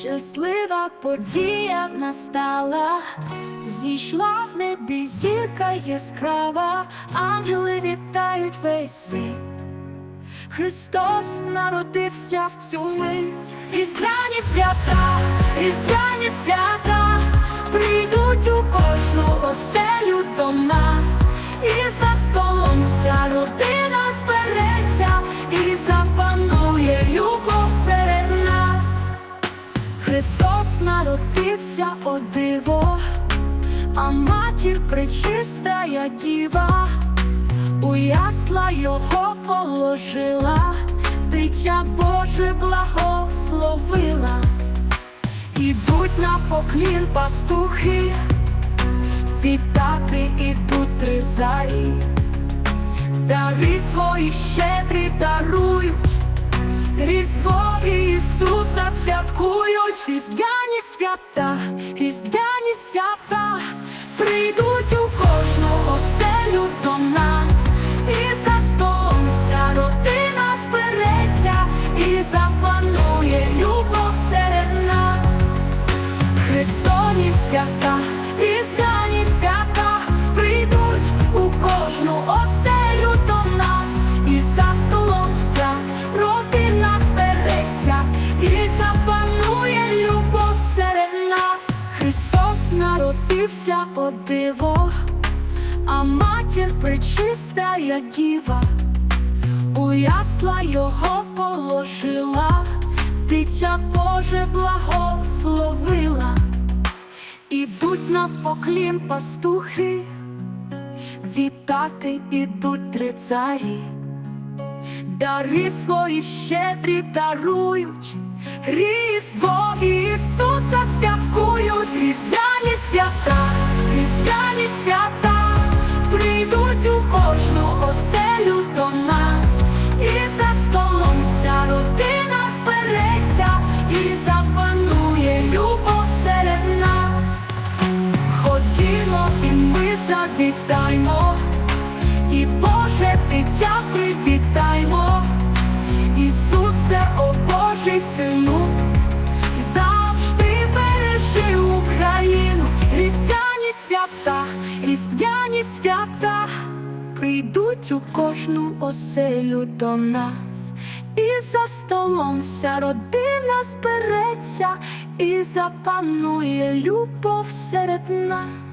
Щаслива подія настала, зійшла в небі зірка яскрава, ангели вітають весь світ. Христос народився в цю мить, Різдвяні свята, Різдвяні свята, прийдуть у кожну оселю до нас, народився о диво, а матір пречистая діва. У ясла його положила, дитя Боже благословила, ідуть на поклін пастухи, вітати ідуть три царі, дари свої щедрі дарують, Різдво Ісуса святкують, різдвяні свята, різдвяні свята, прийдуть у кожну оселю до нас, і за столом вся родина збереться, і запанує любов серед нас. Різдвяні свята, і запанує любов серед нас. Христос народився о диво, а матір пречистая діва, у ясла його положила, дитя Боже благословила. Ідуть на поклін пастухи, вітати ідуть три царі, дари свої щедрі дарують, Різдво Ісуса святкують, різдвяні свята, різдвяні свята, прийдуть у кожну оселю до нас, і за столом вся родина збереться, і запанує любов серед нас. Ходімо і ми завітаймо, і Боже дитя привітаймо, свята, прийдуть у кожну оселю до нас, і за столом вся родина збереться, і запанує любов серед нас.